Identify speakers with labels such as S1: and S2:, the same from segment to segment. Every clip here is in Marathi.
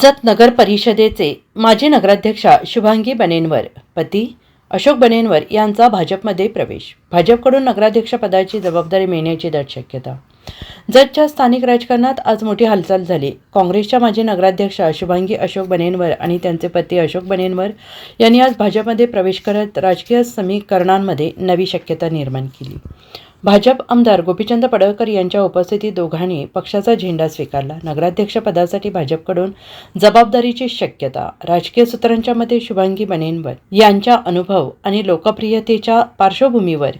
S1: जत नगर परिषदेचे माजी नगराध्यक्षा शुभांगी बनेनवर पती अशोक बनेनवर यांचा भाजपमध्ये प्रवेश. भाजपकडून नगराध्यक्षपदाची जबाबदारी मिळण्याची दाट शक्यता. जतच्या स्थानिक राजकारणात आज मोठी हालचाल झाली. काँग्रेसच्या माजी नगराध्यक्षा शुभांगी अशोक बनेनवर आणि त्यांचे पती अशोक बनेनवर यांनी आज भाजपमध्ये प्रवेश करत राजकीय समीकरणांमध्ये नवी शक्यता निर्माण केली. भाजप आमदार गोपीचंद पडळकर यांच्या उपस्थितीत दोघांनी पक्षाचा झेंडा स्वीकारला. नगराध्यक्षपदासाठी भाजपकडून जबाबदारीची शक्यता राजकीय सूत्रांच्या मते शुभांगी बनेनवर यांच्या अनुभव आणि लोकप्रियतेच्या पार्श्वभूमीवर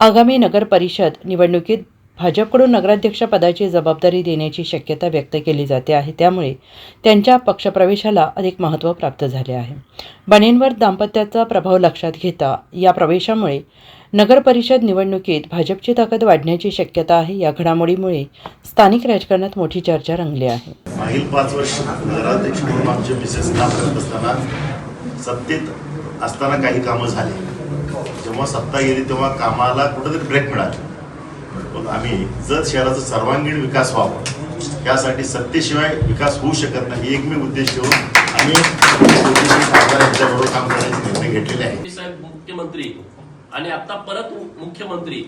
S1: आगामी नगर परिषद निवडणुकीत भाजपकडून नगराध्यक्षपदाची जबाबदारी देण्याची शक्यता व्यक्त केली जाते आहे. त्यामुळे त्यांच्या पक्षप्रवेशाला अधिक महत्त्व प्राप्त झाले आहे. बनेंवर दाम्पत्याचा प्रभाव लक्षात घेता या प्रवेशामुळे नगर परिषद निवडणुकीत भाजपची ताकद वाढण्याची शक्यता आहे. या घडामोडीमुळे स्थानिक राजकारणात मोठी चर्चा रंगली आहे.
S2: मागील पाच वर्ष नगराध्यक्ष म्हणून आमचे मिसेस काम करत असताना सत्तेत असताना काही कामं झाली. जेव्हा सत्ता गेली तेव्हा कामाला कुठेतरी ब्रेक मिळाला. पण आम्ही जत शहराचा सर्वांगीण विकास व्हावा. यासाठी सत्तेशिवाय विकास होऊ शकत नाही ही एकमेव उद्देश ठेवून आम्ही यांच्याबरोबर काम करण्याचे निर्णय घेतलेले आहे
S3: साहेब मुख्यमंत्री आणि आता परत मुख्यमंत्री.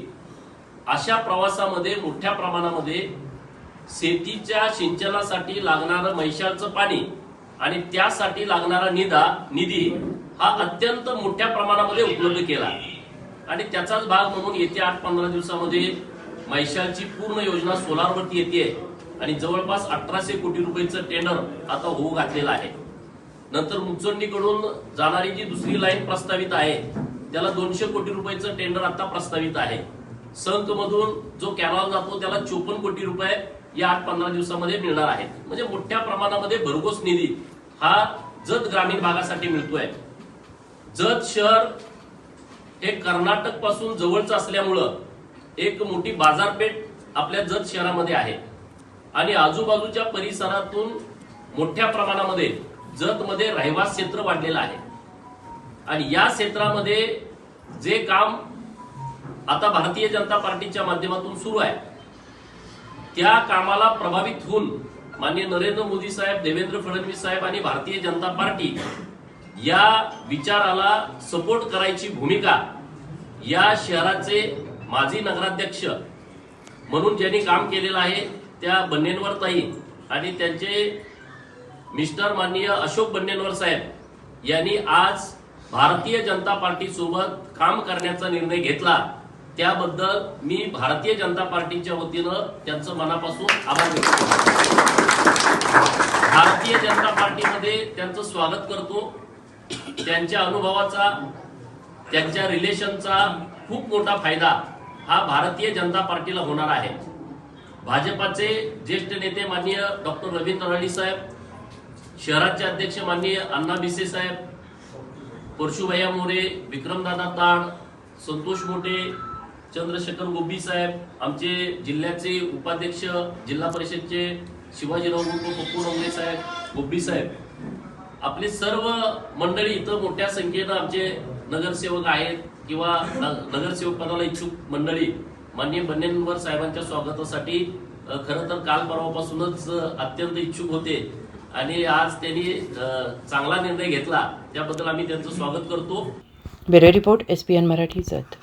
S3: अशा प्रवासामध्ये मोठ्या प्रमाणामध्ये शेतीच्या सिंचनासाठी लागणारं मैशाचं पाणी आणि त्यासाठी लागणारा निधा निधी हा अत्यंत मोठ्या प्रमाणामध्ये उपलब्ध केला. आणि त्याचाच भाग म्हणून येत्या आठ पंधरा दिवसामध्ये मैशालची पूर्ण योजना सोलारवरती येते आणि जवळपास अठराशे कोटी रुपयाचं टेंडर आता होऊ घातलेलं आहे. नंतर मुचंडीकडून जाणारी जी दुसरी लाईन प्रस्तावित आहे त्याला दोनशे कोटी रुपयाचं टेंडर आता प्रस्तावित आहे. संक मधून जो कॅनॉल जातो त्याला चोपन्न कोटी रुपये या आठ पंधरा दिवसामध्ये मिळणार आहेत. म्हणजे मोठ्या प्रमाणामध्ये भरघोस निधी हा जत ग्रामीण भागासाठी मिळतोय. जत शहर हे कर्नाटकपासून जवळच असल्यामुळं एक मोठी बाजारपेठ आपल्या जत शहरामध्ये आहे. आणि आजूबाजूच्या परिसरातून मोठ्या प्रमाणामध्ये जतमध्ये रहिवास क्षेत्र वाढलेलं आहे. आणि या क्षेत्रामध्ये जे काम आता भारतीय जनता पार्टीच्या माध्यमातून सुरू आहे त्या कामाला प्रभावित होऊन माननीय नरेंद्र मोदी साहेब देवेंद्र फडणवीस साहेब आणि भारतीय जनता पार्टी या विचाराला सपोर्ट करायची भूमिका या शहराचे माजी नगराध्यक्ष म्हणून ज्यांनी काम केलेलं आहे त्या बन्नेनवर ताई आणि त्यांचे मिस्टर माननीय अशोक बन्नेनवर साहेब यांनी आज भारतीय जनता पार्टी सोबत काम करण्याचा निर्णय घेतला त्याबद्दल मी भारतीय जनता पार्टीच्या वतीनं त्यांचं मनापासून आभार व्यक्त करतो. भारतीय जनता पार्टीमध्ये त्यांचं स्वागत करतो. त्यांच्या अनुभवाचा त्यांच्या रिलेशनचा खूप मोठा फायदा हा भारतीय जनता पार्टीला होणार आहे. भाजपाचे ज्येष्ठ नेते माननीय डॉक्टर रवींद्र नरळी साहेब शहराचे अध्यक्ष माननीय अण्णा भिसे साहेब परशुभैया मोरे विक्रमदादा ताड संतोष मोठे चंद्रशेखर गोबी साहेब आमचे जिल्ह्याचे उपाध्यक्ष जिल्हा परिषदचे शिवाजीराव गुरु पप्पू डोंगरे साहेब गोबी साहेब. आपले सर्व मंडळी इथं मोठ्या संख्येनं आमचे नगरसेवक आहेत किंवा नगरसेवक पदाला इच्छुक मंडळी मान्य बन्नेनवर साहेबांच्या स्वागतासाठी खरं तर काल परवापासूनच अत्यंत इच्छुक होते. आणि आज त्यांनी चांगला निर्णय घेतला. त्याबद्दल आम्ही त्यांचं स्वागत करतो.
S1: Bureau report S P N Marathi Jat.